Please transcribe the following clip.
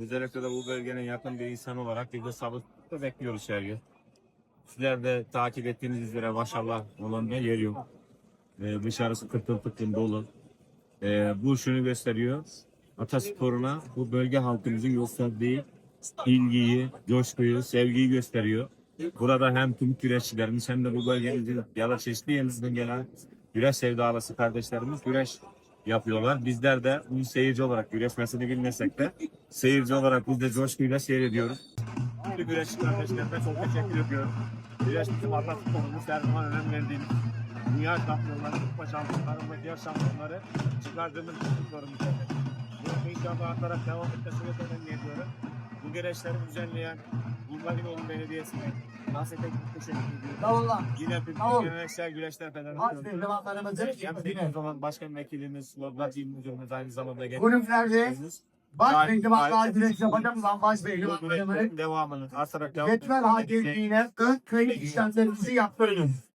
Özellikle de bu bölgenin yakın bir insan olarak biz de sabırsızlıkla bekliyoruz her gün. Sizler de takip ettiğiniz üzere maşallah olan bir yer yok. Ee, dışarısı tıktım tıktım dolu. Ee, bu şunu gösteriyor. Atasporuna bu bölge halkımızın gösterdiği ilgiyi, coşkuyu, sevgiyi gösteriyor. Burada hem tüm güreşçilerimiz hem de bu bölgemizin ya da çeşitli yerimizden gelen güreş sevdalısı kardeşlerimiz güreş yapıyorlar. Bizler de bunu seyirci olarak güreşmesini bilmesek de seyirci olarak biz de coşkuyla seyrediyoruz. Tüm güreşçi kardeşlerime çok teşekkür ediyorum. Güreş bizim atasporumuz her zaman önem verdiğimiz dünya şampiyonları, kupa şampiyonları diğer şampiyonları çıkardığımız çocuklarımız. Bu inşallah artarak devam etmesini önemli ediyorum. Bu güreşleri düzenleyen Bulgariloğlu Belediyesi'ne Nasip'e çok teşekkür ediyorum. Olun. Yine bir geleneksel güreşler Aç federasyonu. bir zamanlarımızı Aynı zaman başkan vekilimiz, Lodrat İl Müdürümüz aynı zamanda Kulüplerde getirdiğimiz. baş reklamlar direkt yapacağım lan baş reklamları Devamını artarak devam yetmel hakimliğine ön kayıt işlemlerimizi yaptırıyoruz.